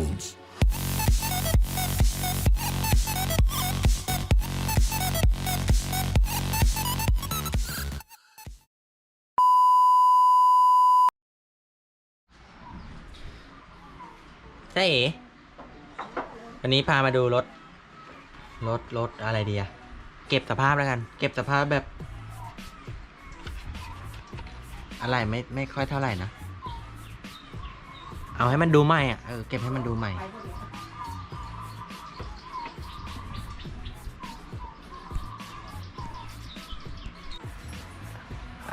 rounds. เอ๋วันนี้พามาดูรถ รถ รถอะไรดีอะเก็บสภาพแล้วกัน เก็บสภาพแบบ อะไรไม่ไม่ค่อยเท่าไหร่นะ เอาให้มันดูใหม่อะเออ เก็บให้มันดูใหม่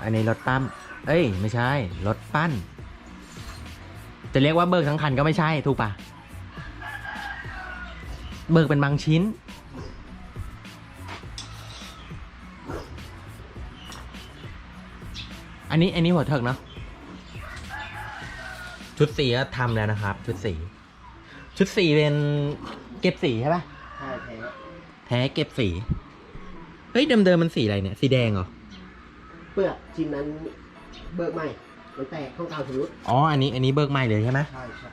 อันนี้รถปั้ม เอ้ย ไม่ใช่ รถปั้น จะเรียกว่าเบิกทั้งคันก็ไม่ใช่ ถูกปะเบิกเป็นบางชิ้น อันนี้ อันนี้หัวเถิกเนาะ ชุดสีก็ทำแล้วนะครับ ชุดสี ชุดสีเป็นเก็บสีใช่ปะใช่แท้แท้เก็บสี เฮ้ยเดิมๆมันสีอะไรเนี่ย สีแดงเหรอ เปลือกชิ้นนั้นเบิกใหม่ มันแตกข้างกลางทะลุอ๋อ อันนี้ อันนี้เบิกใหม่เลยใช่ไหมใช่ใช่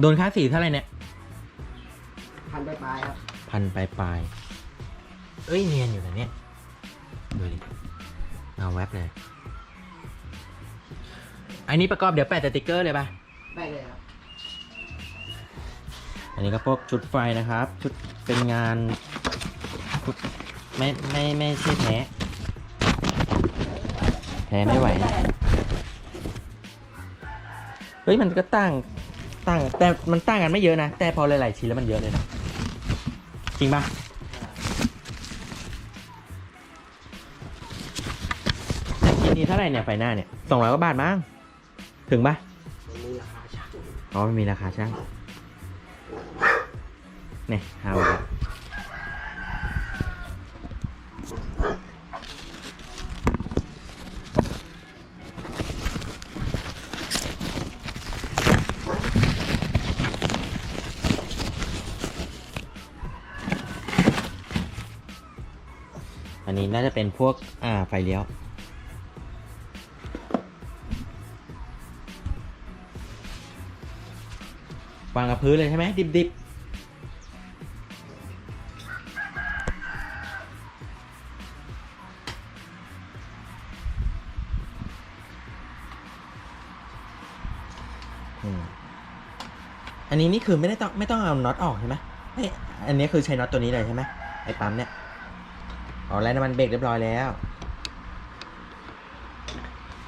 โดนค่าสีเท่าไหร่เนี่ยพันปลายๆครับ พันปลายปลายเอ้ยเนียนอยู่นะเนี่ยดูดิเงาแวบเลย อันนี้ประกอบเดี๋ยวแปะสติกเกอร์เลยปะได้เลยครับ อันนี้ก็พวกชุดไฟนะครับ ชุดเป็นงานชุดไม่ไม่ไม่ใช่แท้แท้ไม่ไหวเฮ้ยมันก็ตั้งตั้งแต่มันตั้งกันไม่เยอะนะ แต่พอหลายๆชิ้นแล้วมันเยอะเลยนะ จริงปะชิ้นนี้เท่าไหร่เนี่ยไฟหน้าเนี่ยสองร้อยกว่าบาทมั้งถึงปะมันมีราคาช่างอ๋อมันมีราคาช่างเนี่ยเอาละอั จะเป็นพวกอ่าไฟเลี้ยว วางกับพื้นเลยใช่ไหมดิบดิบอันนี้นี่คือไม่ได้ต้องไม่ต้องเอาน็อตออกใช่ไหมเอ้ยอันนี้คือใช้น็อตตัวนี้เลยใช่ไหมไอปั๊มเนี่ย อ๋อแล้วน้ำมันเบรกเรียบร้อยแล้ว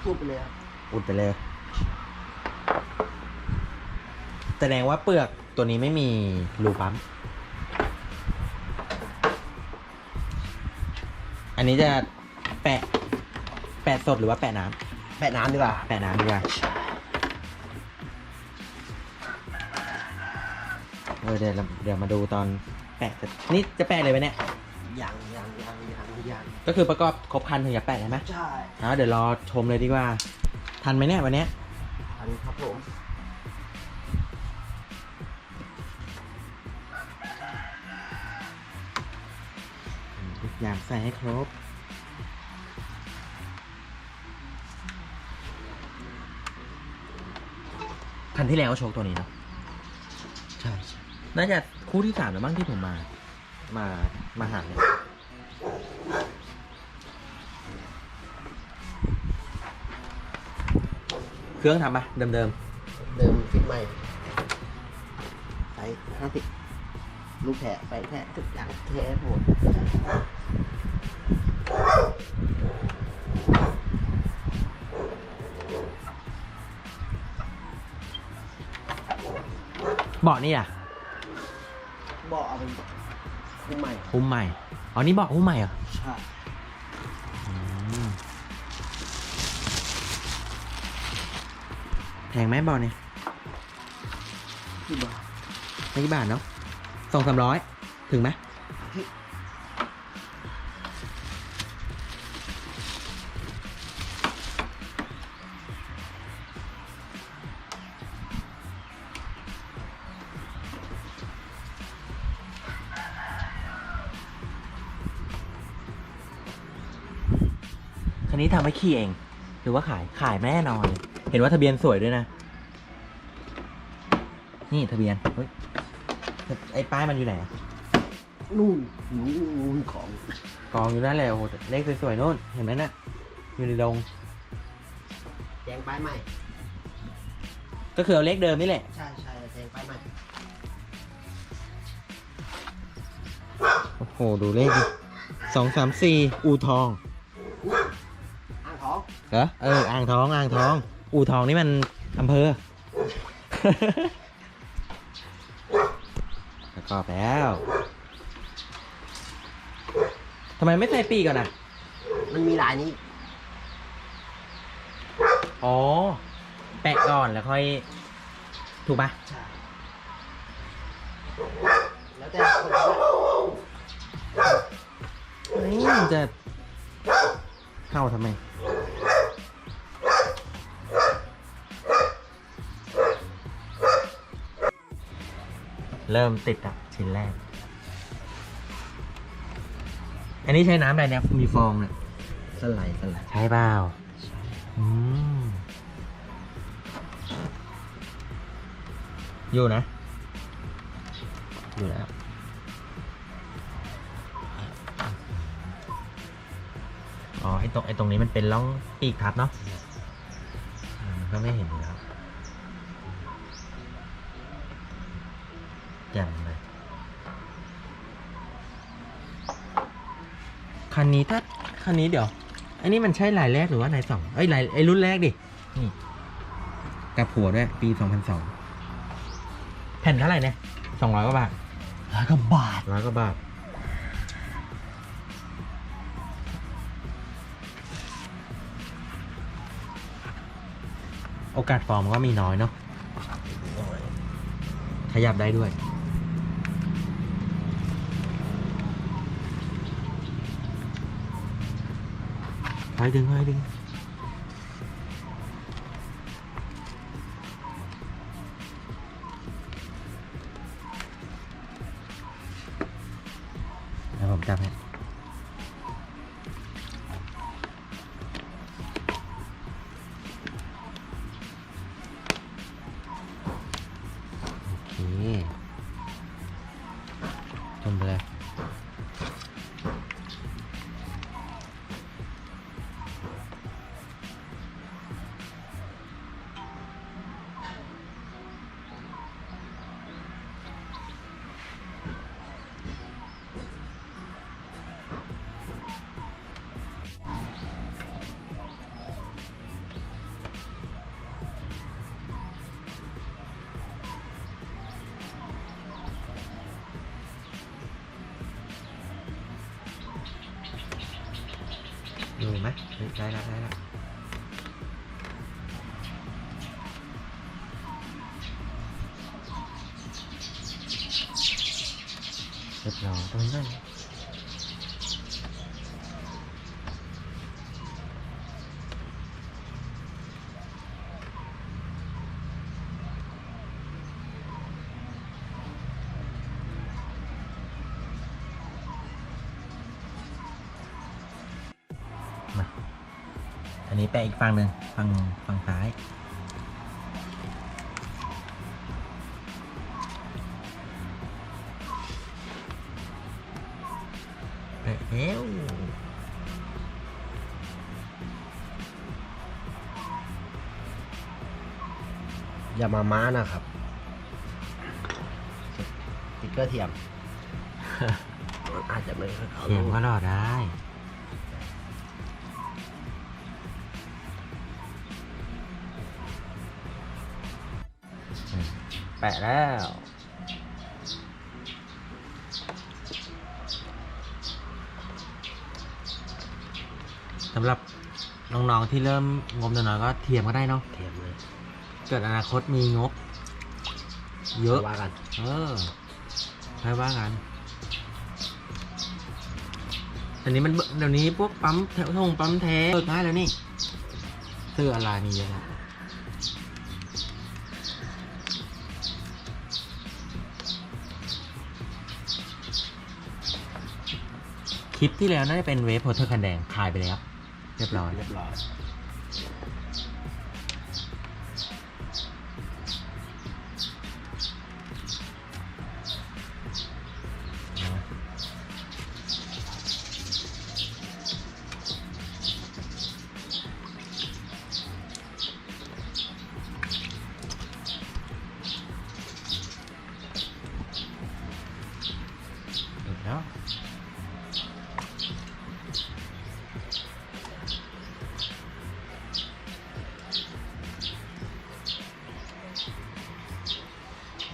พูดไปเลยครับอุดไปเลย แสดงว่าเปลือกตัวนี้ไม่มีรูปั๊ม อันนี้จะแปะ แปะสดหรือว่าแปะน้แปะน้ำดีกว่าำแปะน้ำดีกว่าเออเดี๋ยวเราเดี๋ยวมาดูตอนแปะนี่จะแปะเลยไหมเนี่ย ยังยังยังยังยังก็คือประกอบครบคันถึงจะแปะใช่ไหมใช่อ่าเดี๋ยวรอชมเลยดีกว่า ทันไหมเนี่ยวันเนี้ยอันนี้ครับผมทุกอย่างใส่ให้ครบคันที่แล้วโชคตัวนี้เนาะใช่ใช่น่าจะคู่ที่สามแล้วมั้งที่ผมมา มามาหาเนี่ยเครื่องทำปะเดิมเดิมฟิตใหม่ใส่ห้าสิบลูกแผลไปแท้ทุกอย่างแท้หมดๆเบาะนี่อะ คุ้มใหม่หุ้มใหม่อ๋อนี่เบาะหุ้มใหม่เหรอใช่อืมแพงไหมเบาะเนี่ยที่บ้านไม่กี่บาทเนาะสองสามร้อยถึงไหม นนี้ทำไว้ขี่เอง หรือว่าขายขายแน่นอน เห็นว่าทะเบียนสวยด้วยนะ นี่ทะเบียนเฮ้ยไอ้ป้ายมันอยู่ไหนอะนู่นนู่นของกองอยู่นั่นแหละโอ้โหเลขสวยๆโน่นเห็นไหมน่ะอยู่ในดงแจงป้ายใหม่ ก็คือเอาเลขเดิมนี่แหละ ใช่ใช่แจงป้ายใหม่ โอ้โห ดูเลขดิสองสามสี่อูทองอ่างทอง เหรอเอออ่างทองอ่างทอง อูทองนี่มันอำเภอ ประกอบแล้วทำไมไม่ใส่ปีกก่อนอะ มันมีลายนี้ อ๋อ แปะก่อนแล้วค่อย ถูกปะใช่แล้วแต่คนจะเฮ้ยมันจะเข้าทำไม เริ่มติดอะชิ้นแรก อันนี้ใช้น้ำอะไรเนี่ยมีฟองเนี่ยสไลด์สไลด์ใช่เปล่าอืมอยู่นะ อยู่แล้วอ๋อไอตรงไอตรงนี้มันเป็นร่องปีกทับเนาะอ่ามันก็ไม่เห็นอยู่แล้ว อย่างเลย คันนี้ถ้าคันนี้เดี๋ยว อันนี้มันใช่ลายแรกหรือว่าลายสองเอ้ยลายไอ้รุ่นแรกดิ นี่กับหัวด้วย ปีสองพันสอง แผ่นเท่าไหร่เนี่ยสองร้อยกว่าบาทแล้วก็บาทร้อยกว่าบาท โอกาสฟอร์มก็มีน้อยเนาะ ขยับได้ด้วย อยดึงค่อยดึงแล้วผมจับให้โอเคจมไปเลย ไหมได้แล้วได้แล้ว อันนี้แปะอีกฝั่งหนึ่งฝั่งฝั่งซ้ายแปะแล้วอย่ามาม้านะครับสติ๊กเกอร์เทียมอาจจะไม่ค่อยเข้าเขียนว่าหล่อได้ แปะแล้ว สำหรับน้องๆที่เริ่มงบน้อยๆก็เทียมก็ได้เนาะเทียมเลยเกิดอนาคตมีงบ เยอะ ว่ากัน เออใช่ว่ากัน อันนี้มันเดี๋ยวนี้พวกปั๊มแถวทงปั๊มแท้เปิดง่ายแล้วนี่เสื้ออะไรมีเยอะแล้ว ลิปที่แล้วน่าจะเป็นเวฟโพเทอร์คันแดงขายไปแล้ว เรียบร้อย เรียบร้อย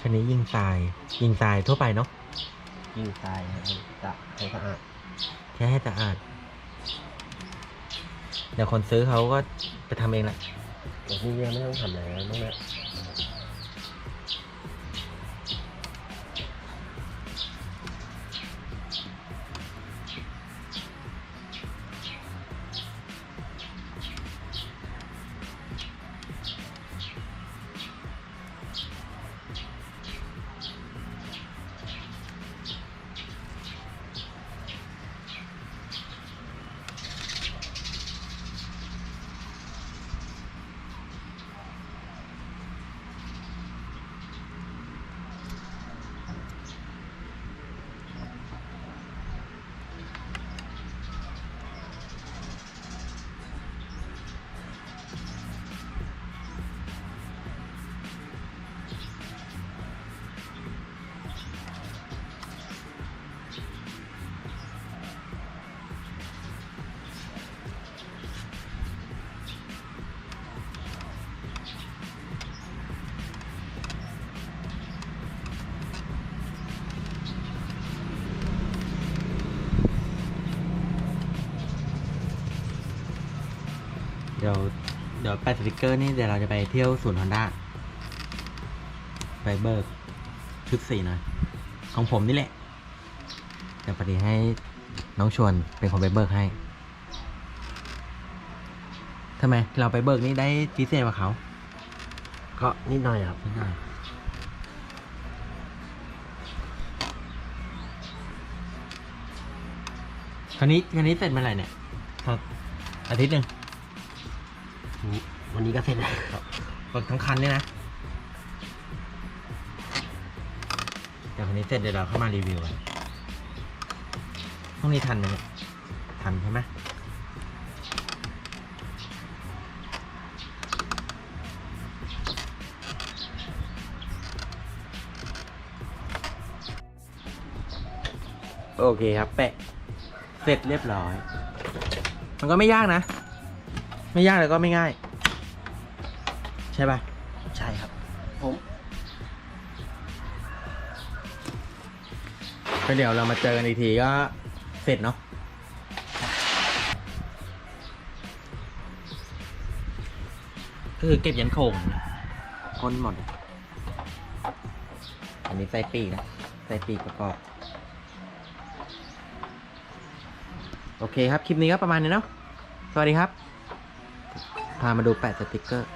นนี้ยิงทราย ยิงทรายทั่วไปเนาะยิงทรายให้จะให้สะอาดแค่ให้สะอาด เดี๋ยวคนซื้อเขาก็ไปทำเองแหละ แต่ที่เนี่ยไม่ต้องทำอะไรนะต้องเนี่ย ดี๋ยวเดี๋ยวแปะสติกเกอร์นี่เดี๋ยวเราจะไปเที่ยวศูนย์ฮอนด้าไปเบิกชุดสีหน่อยของผมนี่แหละเดี๋ยวพอดีให้น้องชวนเป็นคนไปเบิกให้ทำไม เราไปเบิกนี่ได้พิเศษกว่าเขาก็นิดหน่อยครับนิดหน่อยคันนี้คันนี้เสร็จเมื่อไหร่เนี่ยสักอาทิตย์หนึ่ง วันนี้ก็เสร็จแล้วรถทั้งคันเนี่ยนะเดี๋ยวคันนี้เสร็จเดี๋ยวเราเข้ามารีวิวกันพรุ่งนี้ทันไหมเนี่ยทันใช่ไหมโอเคครับ แปะ เสร็จเรียบร้อย มันก็ไม่ยากนะ ไม่ยากแล้วก็ไม่ง่าย ใช่ป่ะใช่ครับ ผมก็เดี๋ยวเรามาเจอกันอีกทีก็เสร็จเนาะก็คือเก็บยันโคงคนหมด อันนี้ใส่ปีกนะใส่ปีกประกอบ โอเคครับ คลิปนี้ก็ประมาณนี้เนาะสวัสดีครับ พามาดูแปะสติกเกอร์